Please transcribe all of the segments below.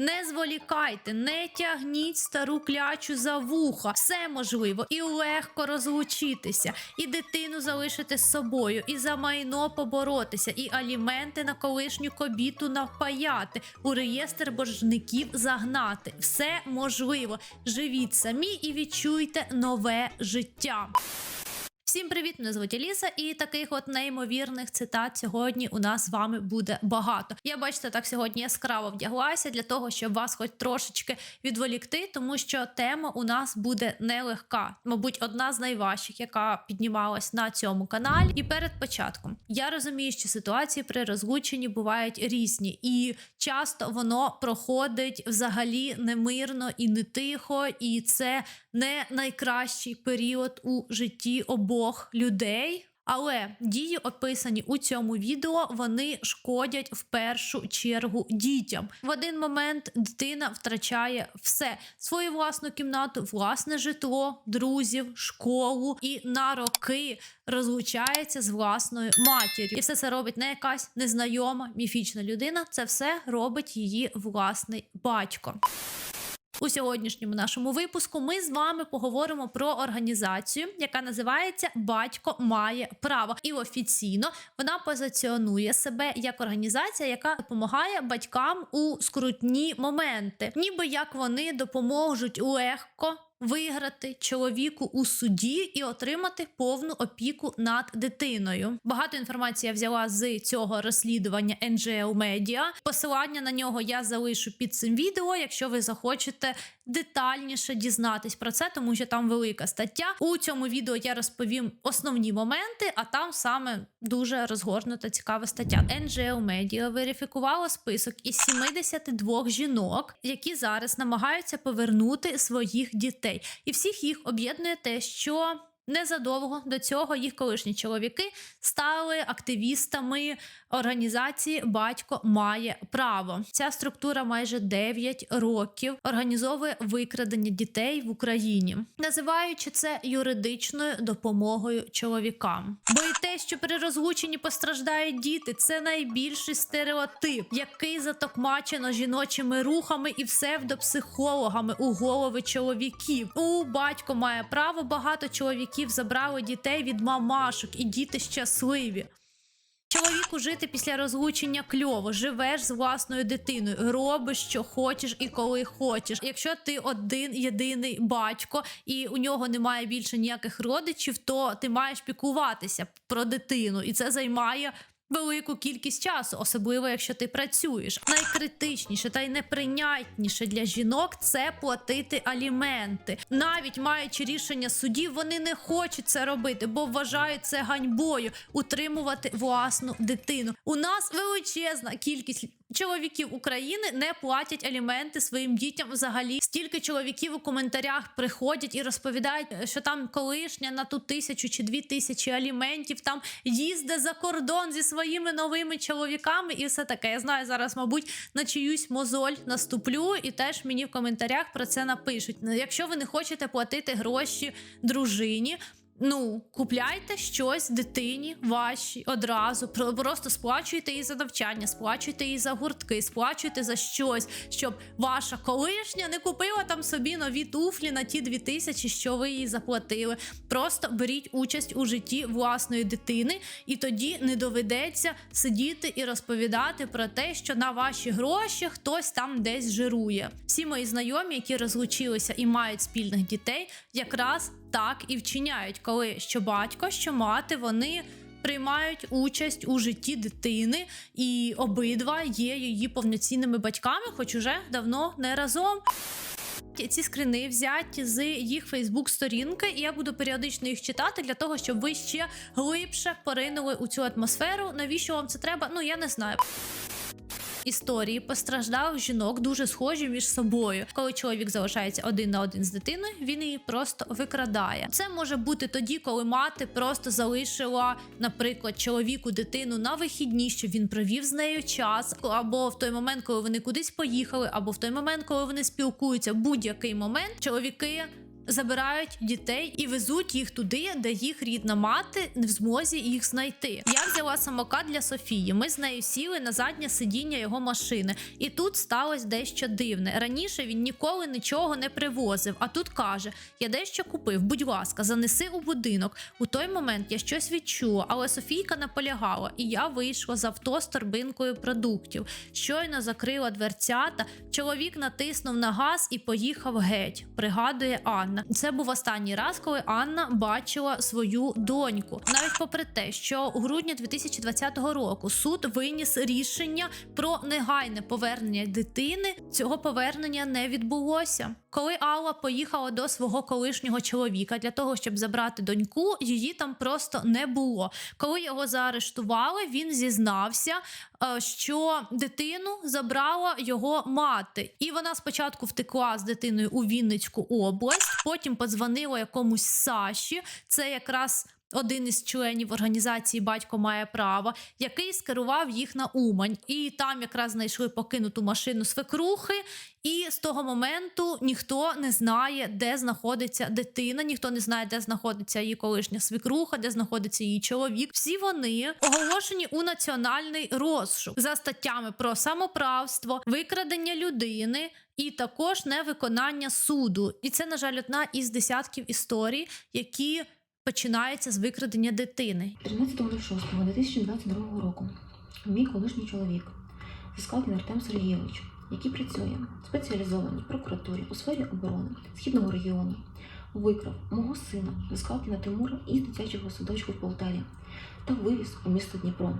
Не зволікайте, не тягніть стару клячу за вуха. Все можливо і легко розлучитися, і дитину залишити з собою, і за майно поборотися, і аліменти на колишню кобіту навпаяти, у реєстр боржників загнати. Все можливо. Живіть самі і відчуйте нове життя. Всім привіт! Мене звуть Аліса, і таких от неймовірних цитат сьогодні у нас з вами буде багато. Я бачите, так сьогодні яскраво вдяглася для того, щоб вас хоч трошечки відволікти, тому що тема у нас буде нелегка, мабуть, одна з найважчих, яка піднімалась на цьому каналі. І перед початком я розумію, що ситуації при розлученні бувають різні, і часто воно проходить взагалі немирно і не тихо, і це не найкращий період у житті обох людей. Але дії, описані у цьому відео, вони шкодять в першу чергу дітям. В один момент дитина втрачає все: свою власну кімнату, власне житло, друзів, школу і на роки розлучається з власною матір'ю. І все це робить не якась незнайома міфічна людина. Це все робить її власний батько. У сьогоднішньому нашому випуску ми з вами поговоримо про організацію, яка називається Батько має право, і офіційно вона позиціонує себе як організація, яка допомагає батькам у скрутні моменти, ніби як вони допоможуть легко. Виграти чоловіку у суді і отримати повну опіку над дитиною. Багато інформації я взяла з цього розслідування NGL Media. Посилання на нього я залишу під цим відео, якщо ви захочете детальніше дізнатись про це, тому що там велика стаття. У цьому відео я розповім основні моменти, а там саме дуже розгорнута цікава стаття. NGL Media верифікувала список із 72 жінок, які зараз намагаються повернути своїх дітей. І всіх їх об'єднує те, що незадовго до цього їх колишні чоловіки стали активістами організації Батько має право. Ця структура майже 9 років організовує викрадення дітей в Україні, називаючи це юридичною допомогою чоловікам. Бо і те, що при розлученні постраждають діти, це найбільший стереотип, який затокмачено жіночими рухами і псевдопсихологами у голови чоловіків. У батько має право багато чоловіків забрали дітей від мамашок, і діти щасливі. Чоловіку жити після розлучення кльово, живеш з власною дитиною, робиш, що хочеш і коли хочеш. Якщо ти один єдиний батько і у нього немає більше ніяких родичів, то ти маєш піклуватися про дитину, і це займає. Велику кількість часу, особливо якщо ти працюєш. Найкритичніше та й неприйнятніше для жінок це платити аліменти. Навіть маючи рішення судів, вони не хочуть це робити, бо вважають це ганьбою утримувати власну дитину. У нас величезна кількість. Чоловіків України не платять аліменти своїм дітям взагалі. Стільки чоловіків у коментарях приходять і розповідають, що там колишня на ту тисячу чи дві тисячі аліментів там їздить за кордон зі своїми новими чоловіками, і все таке. Я знаю зараз, мабуть, на чиюсь мозоль наступлю, і теж мені в коментарях про це напишуть. Якщо ви не хочете платити гроші дружині. Ну, купляйте щось дитині вашій одразу. Про- Просто сплачуйте їй за навчання, сплачуйте їй за гуртки, сплачуйте за щось, щоб ваша колишня не купила там собі нові туфлі на ті дві тисячі, що ви їй заплатили. Просто беріть участь у житті власної дитини, і тоді не доведеться сидіти і розповідати про те, що на ваші гроші хтось там десь жирує. Всі мої знайомі, які розлучилися і мають спільних дітей, якраз так і вчиняють, коли що батько, що мати, вони. Приймають участь у житті дитини, і обидва є її повноцінними батьками, хоч уже давно не разом. Ці скрини взяті з їх Фейсбук-сторінки, і я буду періодично їх читати для того, щоб ви ще глибше поринули у цю атмосферу. Навіщо вам це треба? Ну я не знаю. Історії постраждалих жінок дуже схожі між собою. Коли чоловік залишається один на один з дитиною, він її просто викрадає. Це може бути тоді, коли мати просто залишила, наприклад, чоловіку дитину на вихідні, щоб він провів з нею час, або в той момент, коли вони кудись поїхали, або в той момент, коли вони спілкуються. Будь-який момент чоловіки забирають дітей і везуть їх туди, де їх рідна мати не в змозі їх знайти. Я взяла самокат для Софії. Ми з нею сіли на заднє сидіння його машини, і тут сталося дещо дивне. Раніше він ніколи нічого не привозив. А тут каже: Я дещо купив, будь ласка, занеси у будинок. У той момент я щось відчула, але Софійка наполягала, і я вийшла з авто з торбинкою продуктів. Щойно закрила дверцята. Чоловік натиснув на газ і поїхав геть. Пригадує Анна. Це був останній раз, коли Анна бачила свою доньку. Навіть попри те, що у грудні 2020 року суд виніс рішення про негайне повернення дитини, цього повернення не відбулося. Коли Алла поїхала до свого колишнього чоловіка для того, щоб забрати доньку, її там просто не було. Коли його заарештували, він зізнався, е, що дитину забрала його мати, і вона спочатку втекла з дитиною у Вінницьку область, потім подзвонила якомусь Саші. Це якраз. Один із членів організації Батько має право, який скерував їх на Умань, і там якраз знайшли покинуту машину свекрухи. І з того моменту ніхто не знає, де знаходиться дитина, ніхто не знає, де знаходиться її колишня свекруха, де знаходиться її чоловік. Всі вони оголошені у національний розшук за статтями про самоправство, викрадення людини. І також невиконання суду. І це, на жаль, одна із десятків історій, які починаються з викрадення дитини. 13.06.2022 року мій колишній чоловік Заскалкін Артем Сергійович, який працює в спеціалізованій прокуратурі у сфері оборони Східного регіону, викрав мого сина Заскалкіна Тимура із дитячого садочку в Полтаві та вивіз у місто Дніпро.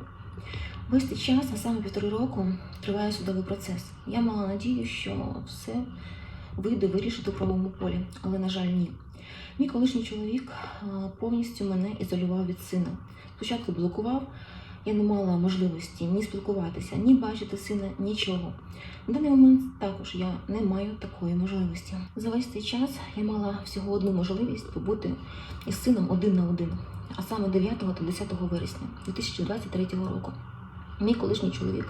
Весь цей час, а саме півтори року, триває судовий процес. Я мала надію, що все вийде вирішити у правовому полі, але, на жаль, ні. Мій колишній чоловік повністю мене ізолював від сина. Спочатку блокував, я не мала можливості ні спілкуватися, ні бачити сина, нічого. На даний момент також я не маю такої можливості. За весь цей час я мала всього одну можливість побути із сином один на один, а саме 9 та 10 вересня 2023 року. Мій колишній чоловік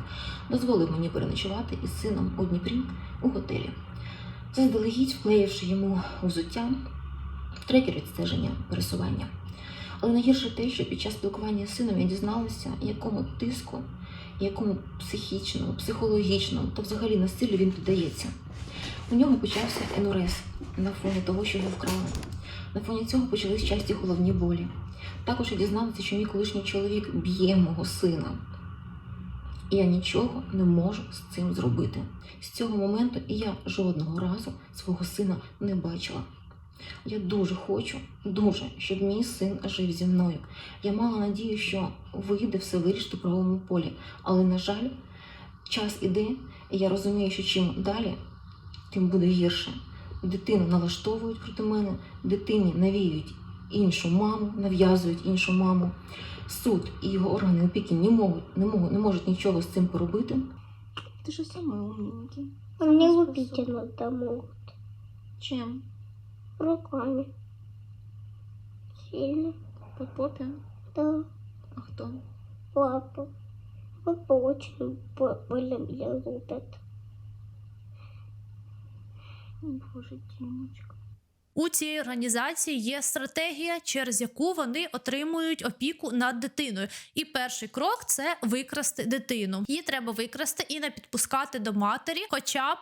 дозволив мені переночувати із сином у Дніпрі у готелі, заздалегідь вклеївши йому взуття трекер відстеження пересування. Але найгірше те, що під час спілкування з сином я дізналася, якому тиску, якому психічному, психологічному та взагалі насиллю він піддається. У нього почався енурез на фоні того, що його вкрали. На фоні цього почались часті головні болі. Також я дізналася, що мій колишній чоловік б'є мого сина. І я нічого не можу з цим зробити. З цього моменту і я жодного разу свого сина не бачила. Я дуже хочу, дуже, щоб мій син жив зі мною. Я мала надію, що вийде все вирішити в правовому полі. Але, на жаль, час іде, і я розумію, що чим далі, тим буде гірше. Дитину налаштовують проти мене, дитині навіюють іншу маму, нав'язують іншу маму. Суд і його органи опіки не можуть, не можуть, не можуть нічого з цим поробити. Ти ж самий умненький. Мне лупить иногда могут. Чим? Руками. Сильно. По попі? Да. А хто? Папа. Папа очень больно меня лупит. Боже, Дімочка. У цій організації є стратегія, через яку вони отримують опіку над дитиною. І перший крок це викрасти дитину. Її треба викрасти і не підпускати до матері, хоча б.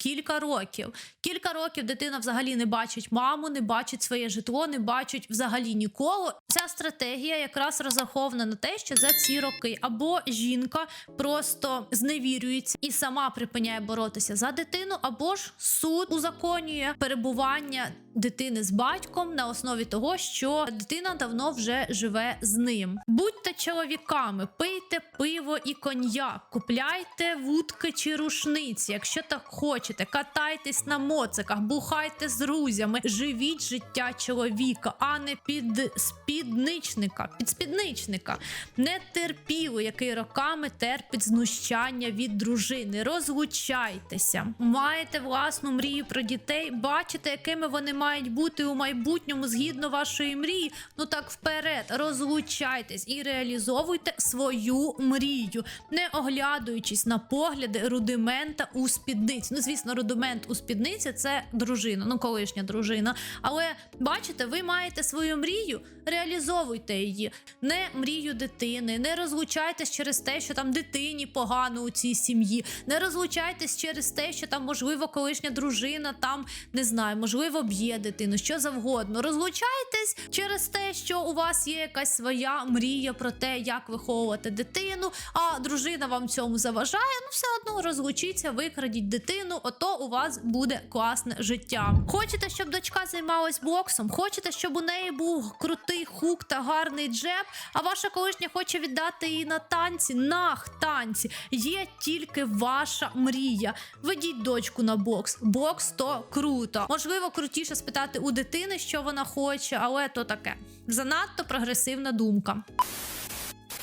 Кілька років. Кілька років дитина взагалі не бачить маму, не бачить своє житло, не бачить взагалі нікого. Ця стратегія якраз розрахована на те, що за ці роки або жінка просто зневірюється і сама припиняє боротися за дитину, або ж суд узаконює перебування дитини з батьком на основі того, що дитина давно вже живе з ним. Будьте чоловіками, пийте пиво і коньяк, купляйте вудки чи рушниці, якщо так хочете, катайтесь на моциках, бухайте з друзями, живіть життя чоловіка, а не під спідничника, підспідничника, нетерпіло, який роками терпить знущання від дружини. Розлучайтеся, маєте власну мрію про дітей, бачите, якими вони мають бути у майбутньому згідно вашої мрії, ну так вперед, розлучайтесь і реалізовуйте свою мрію, не оглядуючись на погляди рудимента у спідниці. Ну, звісно, рудимент у спідниці це дружина, ну колишня дружина. Але бачите, ви маєте свою мрію, реалізовуйте її. Не мрію дитини, не розлучайтесь через те, що там дитині погано у цій сім'ї. Не розлучайтесь через те, що там, можливо, колишня дружина там не знаю, можливо, б'є дитину, що завгодно. Розлучайтесь через те, що у вас є якась своя мрія про те, як виховувати дитину, а дружина вам цьому заважає. Ну, все одно розлучіться, викрадіть дитину, ото у вас буде класне життя. Хочете, щоб дочка займалась боксом? Хочете, щоб у неї був крутий хук та гарний джеб? А ваша колишня хоче віддати її на танці? Нах, танці. Є тільки ваша мрія. Ведіть дочку на бокс. Бокс то круто. Можливо, крутіше спитати у дитини, що вона хоче, але то таке. Занадто прогресивна думка.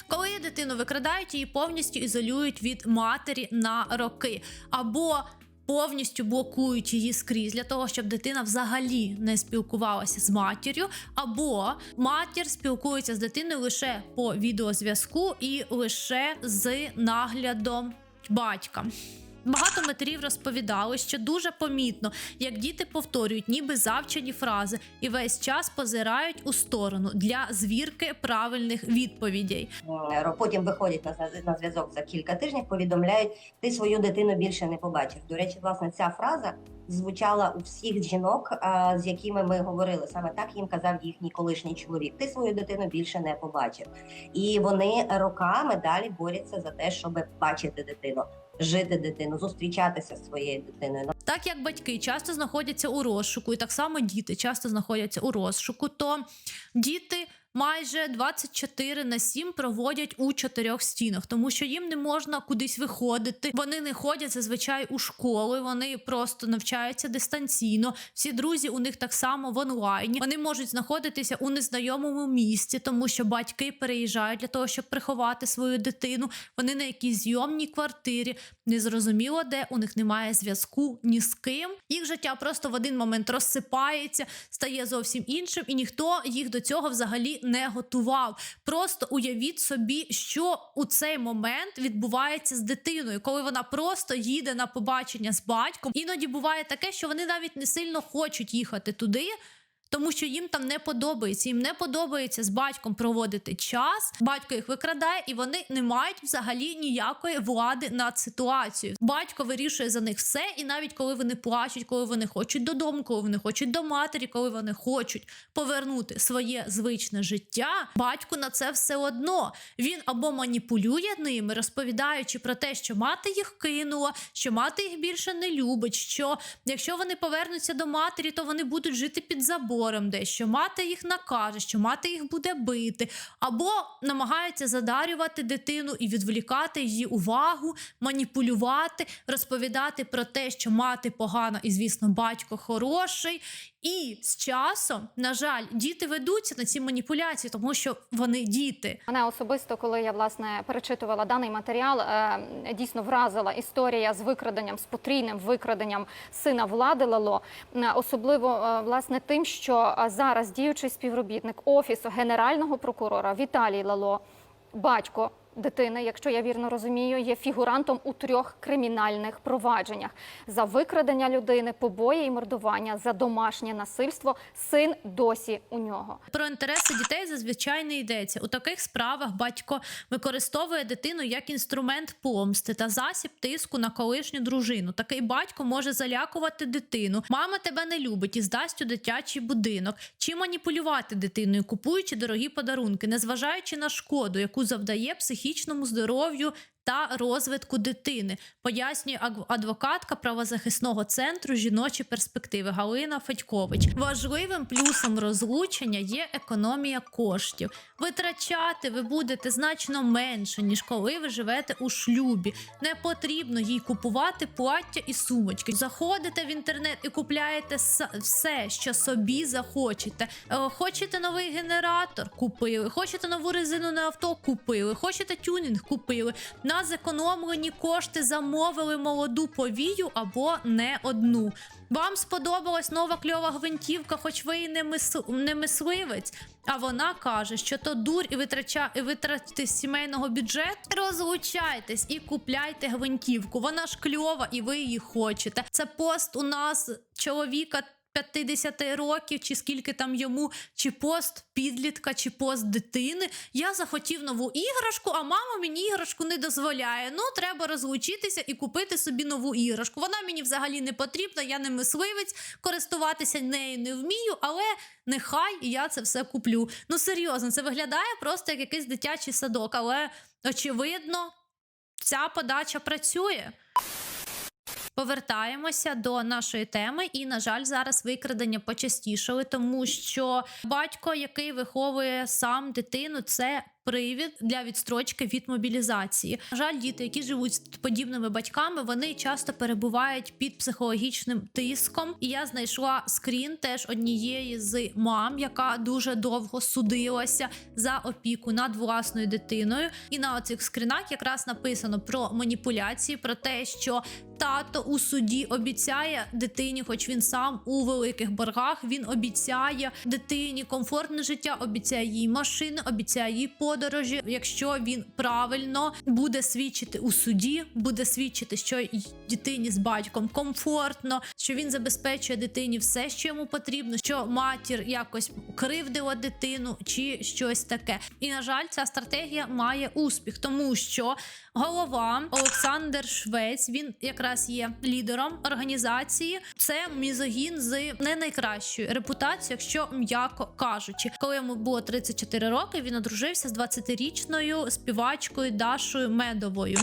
Коли дитину викрадають, її повністю ізолюють від матері на роки або повністю блокують її скрізь для того, щоб дитина взагалі не спілкувалася з матір'ю, або матір спілкується з дитиною лише по відеозв'язку і лише з наглядом батька. Багато матерів розповідали, що дуже помітно, як діти повторюють ніби завчені фрази і весь час позирають у сторону для звірки правильних відповідей. М, Потім виходять на зв'яз- зв'язок за кілька тижнів, повідомляють, ти свою дитину більше не побачив. До речі, власне, ця фраза звучала у всіх жінок, з якими ми говорили. Саме так їм казав їхній колишній чоловік. Ти свою дитину більше не побачив. І вони роками далі борються за те, щоб бачити дитину, жити дитину, зустрічатися з своєю дитиною. Так як батьки часто знаходяться у розшуку, і так само діти часто знаходяться у розшуку, то діти майже 24 на 7 проводять у чотирьох стінах, тому що їм не можна кудись виходити. Вони не ходять зазвичай у школи, вони просто навчаються дистанційно. Всі друзі у них так само в онлайні. Вони можуть знаходитися у незнайомому місці, тому що батьки переїжджають для того, щоб приховати свою дитину. Вони на якійсь зйомній квартирі, незрозуміло де у них немає зв'язку ні з ким. Їх життя просто в один момент розсипається, стає зовсім іншим, і ніхто їх до цього взагалі не готував. Просто уявіть собі, що у цей момент відбувається з дитиною, коли вона просто їде на побачення з батьком. Іноді буває таке, що вони навіть не сильно хочуть їхати туди. Тому що їм там не подобається, їм не подобається з батьком проводити час. Батько їх викрадає, і вони не мають взагалі ніякої влади над ситуацією. Батько вирішує за них все, і навіть коли вони плачуть, коли вони хочуть додому, коли вони хочуть до матері, коли вони хочуть повернути своє звичне життя, батьку на це все одно. Він або маніпулює ними, розповідаючи про те, що мати їх кинула, що мати їх більше не любить. Що якщо вони повернуться до матері, то вони будуть жити під забором десь, що мати їх накаже, що мати їх буде бити, або намагається задарювати дитину і відволікати її увагу, маніпулювати, розповідати про те, що мати погана, і звісно, батько хороший. І з часом, на жаль, діти ведуться на ці маніпуляції, тому що вони діти. Мене особисто, коли я власне перечитувала даний матеріал, е, дійсно вразила історія з викраденням, з потрійним викраденням сина влади Лало. Е, Особливо е, власне тим, що зараз діючий співробітник офісу генерального прокурора Віталій Лало, батько. Дитини, якщо я вірно розумію, є фігурантом у трьох кримінальних провадженнях за викрадення людини, побої і мордування, за домашнє насильство. Син досі у нього. Про інтереси дітей зазвичай не йдеться. У таких справах батько використовує дитину як інструмент помсти та засіб тиску на колишню дружину. Такий батько може залякувати дитину. Мама тебе не любить і здасть у дитячий будинок. Чи маніпулювати дитиною, купуючи дорогі подарунки, незважаючи на шкоду, яку завдає психічному здоров'ю. Та розвитку дитини пояснює адвокатка правозахисного центру жіночі перспективи Галина Федькович. Важливим плюсом розлучення є економія коштів. Витрачати ви будете значно менше, ніж коли ви живете у шлюбі. Не потрібно їй купувати плаття і сумочки. Заходите в інтернет і купляєте все, що собі захочете. Е, Хочете новий генератор? Купили. Хочете нову резину на авто? Купили. Хочете тюнінг? Купили. На на зекономлені кошти замовили молоду повію або не одну. Вам сподобалась нова кльова гвинтівка, хоч ви і не, мис... не мисливець. А вона каже, що то дурь і витрача і витратити з сімейного бюджету. Розлучайтесь і купляйте гвинтівку. Вона ж кльова, і ви її хочете. Це пост у нас чоловіка. 50 років, чи скільки там йому, чи пост підлітка, чи пост дитини. Я захотів нову іграшку, а мама мені іграшку не дозволяє. Ну, треба розлучитися і купити собі нову іграшку. Вона мені взагалі не потрібна, я не мисливець, користуватися нею не вмію, але нехай я це все куплю. Ну серйозно, це виглядає просто як якийсь дитячий садок, але очевидно, ця подача працює. Повертаємося до нашої теми, і на жаль, зараз викрадення почастішали, тому що батько, який виховує сам дитину, це привід для відстрочки від мобілізації. На жаль, діти, які живуть з подібними батьками, вони часто перебувають під психологічним тиском. І я знайшла скрін теж однієї з мам, яка дуже довго судилася за опіку над власною дитиною. І на оцих скрінах якраз написано про маніпуляції, про те, що тато у суді обіцяє дитині, хоч він сам у великих боргах, він обіцяє дитині комфортне життя, обіцяє їй машини, обіцяє їй подорожі. Якщо він правильно буде свідчити у суді, буде свідчити, що дитині з батьком комфортно, що він забезпечує дитині все, що йому потрібно, що матір якось кривдила дитину чи щось таке. І на жаль, ця стратегія має успіх, тому що голова Олександр Швець він якраз є лідером організації. Це мізогін з не найкращою репутацією, якщо м'яко кажучи, коли йому було 34 роки, він одружився з 20-річною співачкою Дашою Медовою.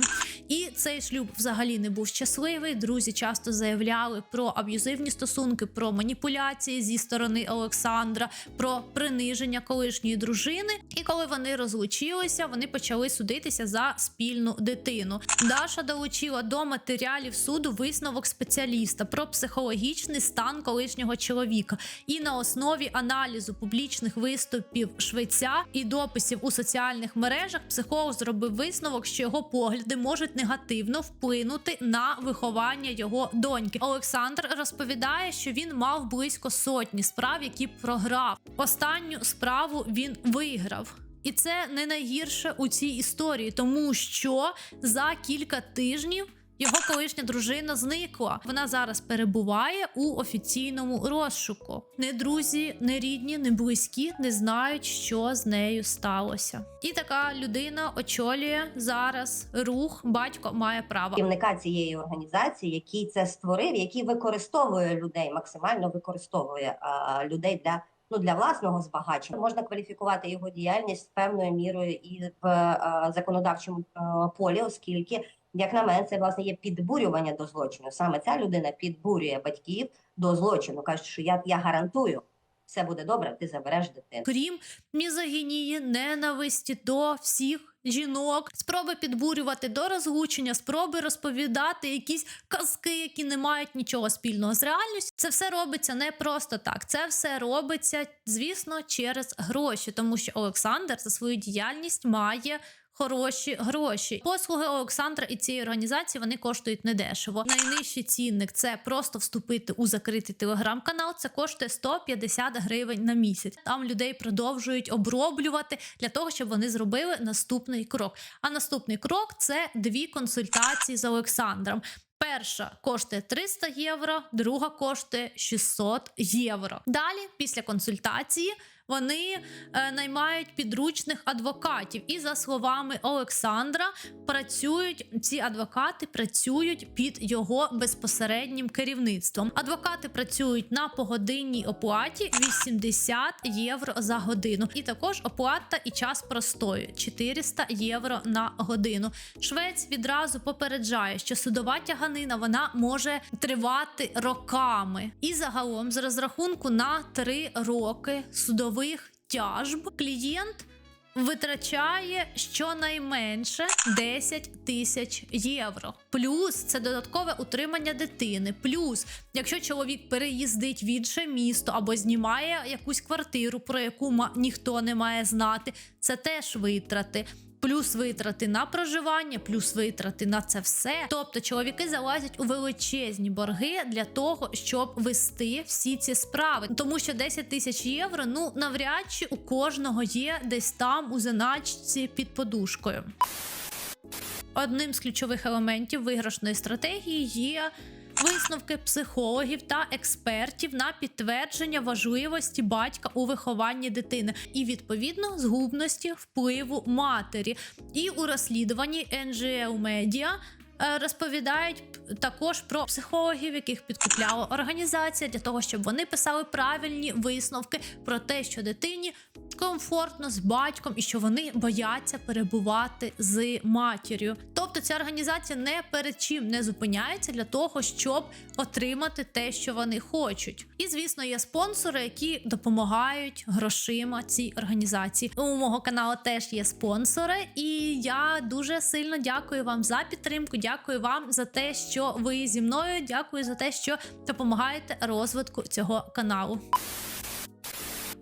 І цей шлюб взагалі не був щасливий. Друзі часто заявляли про аб'юзивні стосунки, про маніпуляції зі сторони Олександра, про приниження колишньої дружини. І коли вони розлучилися, вони почали судитися за спільну дитину. Даша долучила до матеріалів суду висновок спеціаліста про психологічний стан колишнього чоловіка. І на основі аналізу публічних виступів швеця і дописів у соціальних мережах психолог зробив висновок, що його погляди можуть негативно вплинути на виховання його доньки. Олександр розповідає, що він мав близько сотні справ, які програв. Останню справу він виграв. І це не найгірше у цій історії, тому що за кілька тижнів його колишня дружина зникла. Вона зараз перебуває у офіційному розшуку. Не друзі, не рідні, не близькі не знають, що з нею сталося. І така людина очолює зараз рух. Батько має право. керівника цієї організації, який це створив, який використовує людей, максимально використовує а, людей для. Ну, для власного збагачення можна кваліфікувати його діяльність певною мірою і в а, законодавчому а, полі, оскільки, як на мене, це власне є підбурювання до злочину. Саме ця людина підбурює батьків до злочину. каже, що я, я гарантую, все буде добре, ти забереш дитину. крім мізогінії, ненависті до всіх. Жінок, спроби підбурювати до розлучення, спроби розповідати якісь казки, які не мають нічого спільного з реальністю. Це все робиться не просто так. Це все робиться, звісно, через гроші, тому що Олександр за свою діяльність має. Хороші гроші. Послуги Олександра і цієї організації вони коштують недешево. Найнижчий цінник це просто вступити у закритий телеграм-канал. Це коштує 150 гривень на місяць. Там людей продовжують оброблювати для того, щоб вони зробили наступний крок. А наступний крок це дві консультації з Олександром. Перша коштує 300 євро, друга коштує 600 євро. Далі, після консультації, вони е, наймають підручних адвокатів. І за словами Олександра, працюють ці адвокати працюють під його безпосереднім керівництвом. Адвокати працюють на погодинній оплаті 80 євро за годину. І також оплата і час простою 400 євро на годину. Швець відразу попереджає, що судова тяганина вона може тривати роками. І загалом, з розрахунку на 3 роки судових тяжб, клієнт витрачає щонайменше 10 тисяч євро. Плюс це додаткове утримання дитини. Плюс, якщо чоловік переїздить в інше місто або знімає якусь квартиру, про яку ніхто не має знати, це теж витрати. Плюс витрати на проживання, плюс витрати на це все. Тобто чоловіки залазять у величезні борги для того, щоб вести всі ці справи. Тому що 10 тисяч євро, ну навряд чи у кожного є десь там у заначці під подушкою. Одним з ключових елементів виграшної стратегії є висновки психологів та експертів на підтвердження важливості батька у вихованні дитини і відповідно згубності впливу матері. І у розслідуванні NGL Media розповідають також про психологів, яких підкупляла організація для того, щоб вони писали правильні висновки про те, що дитині комфортно з батьком і що вони бояться перебувати з матір'ю. Тобто ця організація не перед чим не зупиняється для того, щоб отримати те, що вони хочуть. І звісно, є спонсори, які допомагають грошима цій організації. У мого каналу теж є спонсори, і я дуже сильно дякую вам за підтримку. Дякую вам за те, що ви зі мною. Дякую за те, що допомагаєте розвитку цього каналу.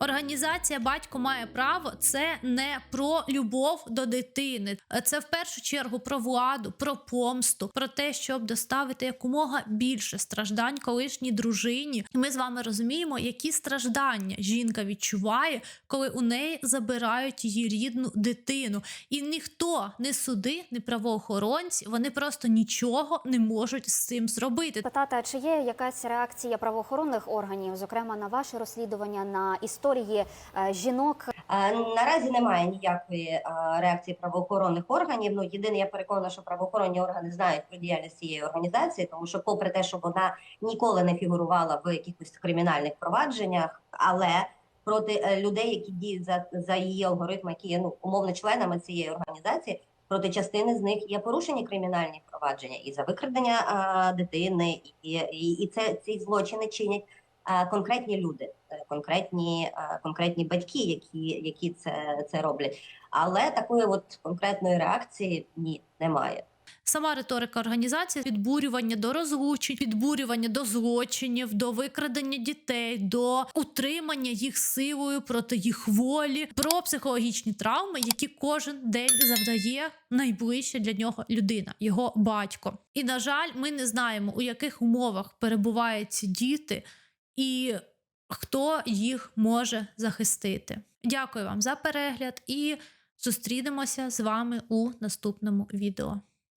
Організація Батько має право це не про любов до дитини. Це в першу чергу про владу, про помсту, про те, щоб доставити якомога більше страждань колишній дружині. І ми з вами розуміємо, які страждання жінка відчуває, коли у неї забирають її рідну дитину. І ніхто, не суди, не правоохоронці, вони просто нічого не можуть з цим зробити. Питати, чи є якась реакція правоохоронних органів, зокрема на ваше розслідування на історії е, жінок, Наразі немає ніякої реакції правоохоронних органів. Ну єдине, я переконана, що правоохоронні органи знають про діяльність цієї організації, тому що, попри те, що вона ніколи не фігурувала в якихось кримінальних провадженнях, але проти е, людей, які діють за, за її алгоритми, які є ну умовно членами цієї організації, проти частини з них є порушені кримінальні провадження і за викрадення е, дитини, і, і, і це ці злочини чинять конкретні люди, е, конкретні, е, конкретні батьки, які, які це, це роблять. Але такої от конкретної реакції ні немає. Сама риторика організації підбурювання до розлучень, підбурювання до злочинів, до викрадення дітей, до утримання їх силою проти їх волі, про психологічні травми, які кожен день завдає найближча для нього людина, його батько. І на жаль, ми не знаємо, у яких умовах перебувають ці діти і хто їх може захистити. Дякую вам за перегляд і зустрінемося з вами у наступному відео.